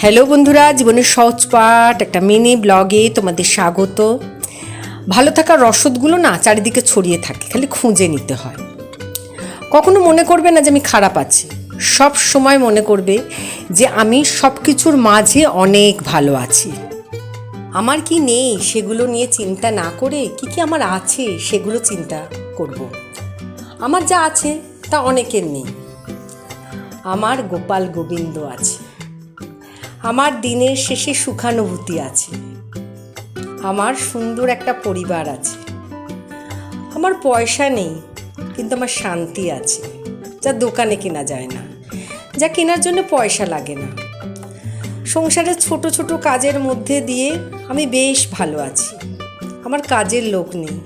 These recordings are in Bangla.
হ্যালো বন্ধুরা, জীবনের সহজ পাঠ, একটা মিনি ব্লগে তোমাদের স্বাগত। ভালো থাকার রসদগুলো না চারিদিকে ছড়িয়ে থাকে, খালি খুঁজে নিতে হয়। কখনো মনে করবে না যে আমি খারাপ আছি। সব সময় মনে করবে যে আমি সব কিছুর মাঝে অনেক ভালো আছি। আমার কি নেই সেগুলো নিয়ে চিন্তা না করে কি কি আমার আছে সেগুলো চিন্তা করব। আমার যা আছে তা অনেকের নেই। আমার গোপাল গোবিন্দ আছে। আমার দিনের শেষে সুখানুভূতি আছে। আমার সুন্দর একটা পরিবার আছে। আমার পয়সা নেই, কিন্তু আমার শান্তি আছে। যা দোকানে কেনা যায় না, যা কেনার জন্য পয়সা লাগে না। সংসারের ছোট ছোট কাজের মধ্যে দিয়ে আমি বেশ ভালো আছি। আমার কাজের লোক নেই।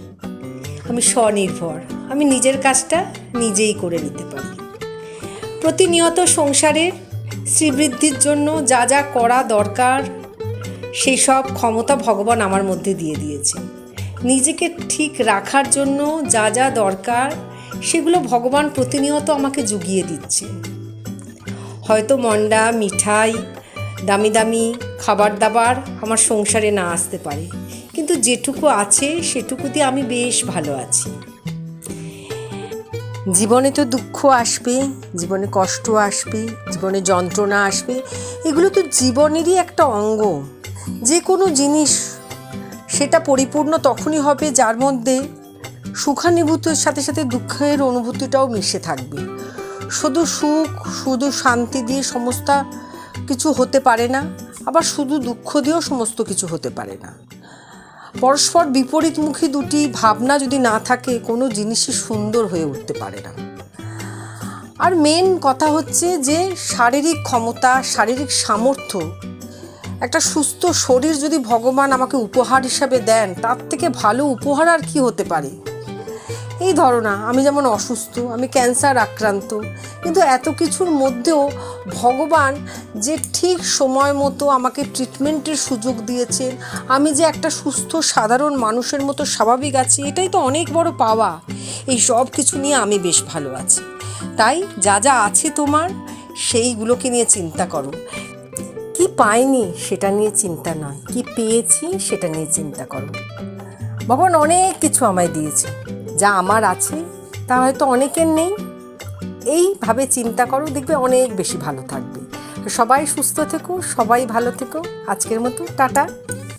আমি স্বনির্ভর, আমি নিজের কাজটা নিজেই করে নিতে পারি। প্রতিনিয়ত সংসারের শ্রীবৃদ্ধির জন্য যা যা করা দরকার সেই সব ক্ষমতা ভগবান আমার মধ্যে দিয়ে দিয়েছে। নিজেকে ঠিক রাখার জন্য যা যা দরকার, সেগুলো ভগবান প্রতিনিয়ত আমাকে জুগিয়ে দিচ্ছে। হয়তো মন্ডা, মিঠাই, দামি দামি খাবার দাবার আমার সংসারে না আসতে পারে। কিন্তু যেটুকু আছে, সেটুকু দিয়ে আমি বেশ ভালো আছি। জীবনে তো দুঃখ আসবে, জীবনে কষ্ট আসবে, জীবনে যন্ত্রণা আসবে, এগুলো তো জীবনেরই একটা অঙ্গ। যে কোনো জিনিস সেটা পরিপূর্ণ তখনই হবে যার মধ্যে সুখানুভূতির সাথে সাথে দুঃখের অনুভূতিটাও মিশে থাকবে। শুধু সুখ, শুধু শান্তি দিয়ে সমস্ত কিছু হতে পারে না, আবার শুধু দুঃখ দিয়েও সমস্ত কিছু হতে পারে না। পরস্পর বিপরীতমুখী দুটি ভাবনা যদি না থাকে, কোনো জিনিসই সুন্দর হয়ে উঠতে পারে না। আর মেন কথা হচ্ছে যে, শারীরিক ক্ষমতা, শারীরিক সামর্থ্য, একটা সুস্থ শরীর যদি ভগবান আমাকে উপহার হিসাবে দেন, তার থেকে ভালো উপহার আর কি হতে পারে? এই ধরো না, আমি যেমন অসুস্থ, আমি ক্যান্সার আক্রান্ত, কিন্তু এত কিছুর মধ্যেও ভগবান যে ঠিক সময় মতো আমাকে ট্রিটমেন্টের সুযোগ দিয়েছেন, আমি যে একটা সুস্থ, সাধারণ মানুষের মতো স্বাভাবিক আছি, এটাই তো অনেক বড় পাওয়া। এই সব কিছু নিয়ে আমি বেশ ভালো আছি। তাই যা যা আছে তোমার, সেইগুলোকে নিয়ে চিন্তা করো। কি পাইনি সেটা নিয়ে চিন্তা নয়, কি পেয়েছি সেটা নিয়ে চিন্তা করো। ভগবান অনেক কিছু আমায় দিয়েছে। যা আমার আছে, তা হয়তো অনেকের নেই। এইভাবে চিন্তা করো, দেখবে অনেক বেশি ভালো থাকবে। সবাই সুস্থ থেকো, সবাই ভালো থেকো। আজকের মতো, টাটা।